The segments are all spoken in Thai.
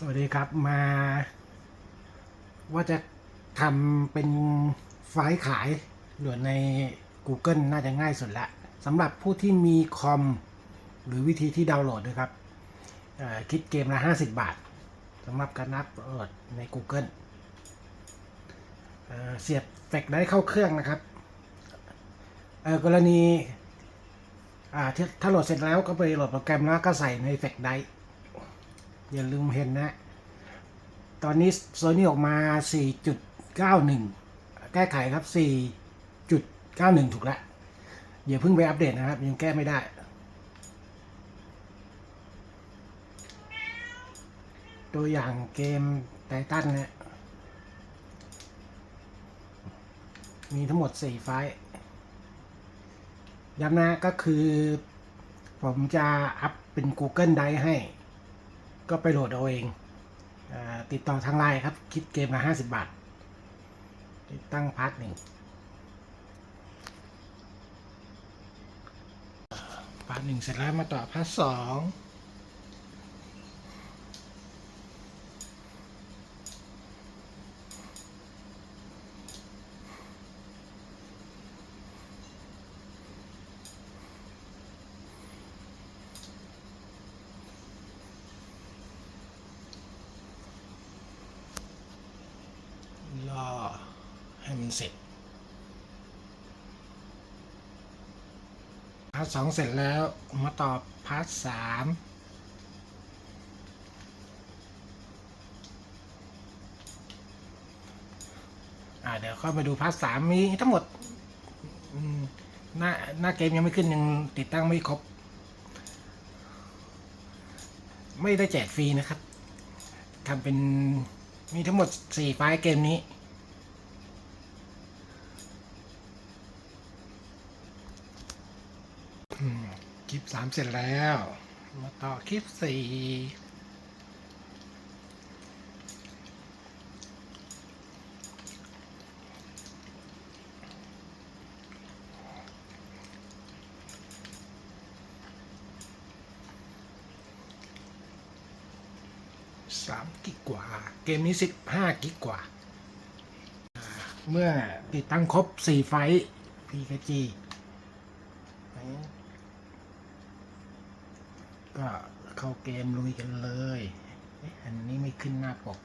สวัสดีครับมา ว่าจะทำเป็นไฟล์ขายหรือใน Google น่าจะง่ายสุดละสำหรับผู้ที่มีคอม หรือวิธีที่ดาวน์โหลดด้วยครับคิดเกมละ 50 บาทสำหรับการนับโหลดใน Google เเสียบแฟลชได้เข้าเครื่องนะครับ กรณีถ้าโหลดเสร็จแล้วก็ไปโหลดโปรแกรมแล้วก็ใส่ในแฟลชไดร์ อย่าลืมเห็นนะ ตอนนี้โซนี่ออกมา 4.91 แก้ไขครับ 4.91 ถูกแล้วอย่าเพิ่งไปอัปเดตนะครับ ยังแก้ไม่ได้ ตัวอย่างเกมไททันเนี่ยมีทั้งหมด 4 ไฟล์ย้ำนะก็คือ ผมจะอัพเป็น Google Drive ให้ ก็ไปโหลดเอาเองอติดต่อทางไลน์ครับ คิดเกมละห้าสิบบาท ติดตั้งพาร์ทหนึ่งพาร์ทหนึ่งเสร็จแล้วมาต่อพาร์ทสองรอให้มัน เสร็จพาร์ทสองเสร็จแล้วมาต่อพาร์ทสามอ่าเดี๋ยวเข้ามาดูพาร์ทสามมีทั้งหมดหน้าหน้าเกมยังไม่ขึ้นยังติดตั้งไม่ครบ ไม่ได้แจกฟรีนะครับทำเป็นมีทั้งหมดสี่ไฟล์เกมนี้ อืม คลิปสามเสร็จแล้ว มาต่อคลิปสี่สามกิกกว่า เกมนี้สิบห้ากิกกว่า เมื่อติดตั้งครบสี่ไฟล์ PKG ก็เข้าเกมลุยกันเลย อันนี้ไม่ขึ้นหน้าปก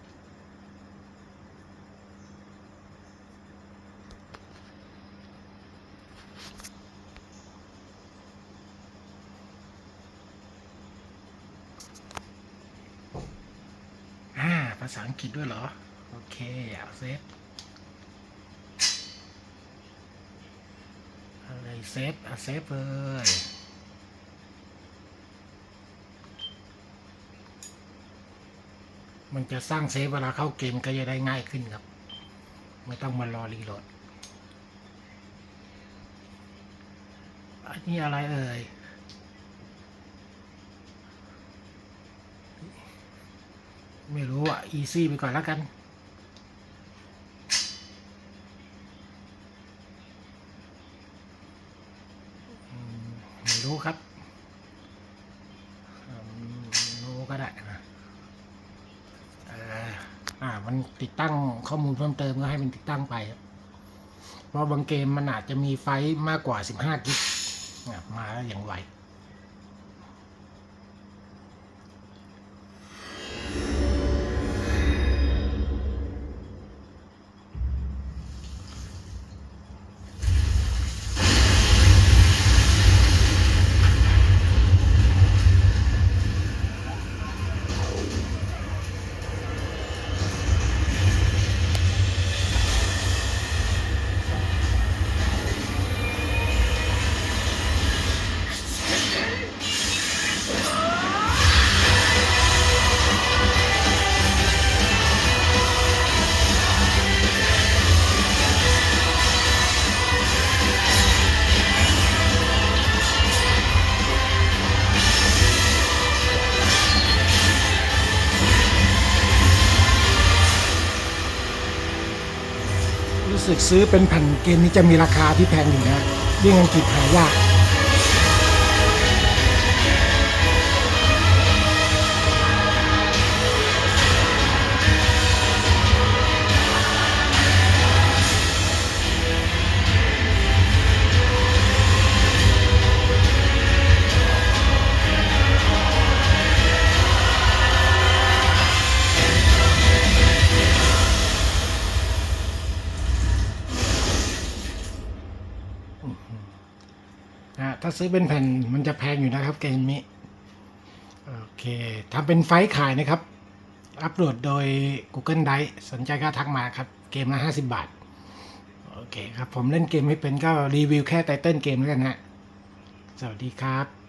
อ่าภาษาอังกฤษด้วยเหรอ โอเคเอาเซฟอาเลยเซฟเอาเซฟเลย มันจะสร้างเซฟเวลาเข้าเกมก็จะได้ง่ายขึ้นครับ ไม่ต้องมารอรีโหลด อันนี้อะไรเอ่ย ไม่รู้อะ easy ไปก่อนแล้วกันไม่รู้ครับอืมรู้ก็ได้นะ เอ่ออ่า มันติดตั้งข้อมูลเพิ่มเติมก็ให้มันติดตั้งไป เพราะบางเกมมันอาจจะมีไฟมากกว่า 15กิกมาอย่างไว สึกซื้อเป็นแผ่นเกมนี้จะมีราคาที่แพงอยู่นะยิ่งอังกฤษหายาก นะถ้าซื้อเป็นแผ่นมันจะแพงอยู่นะครับเกมนี้โอเคทำเป็นไฟล์ขายนะครับ อัปโหลดโดย Google Drive สนใจก็ทักมาครับ เกมละ50 บาท โอเคครับ ผมเล่นเกมไม่เป็นก็รีวิวแค่ไตเติ้ลเกมแล้วกันฮะสวัสดีครับ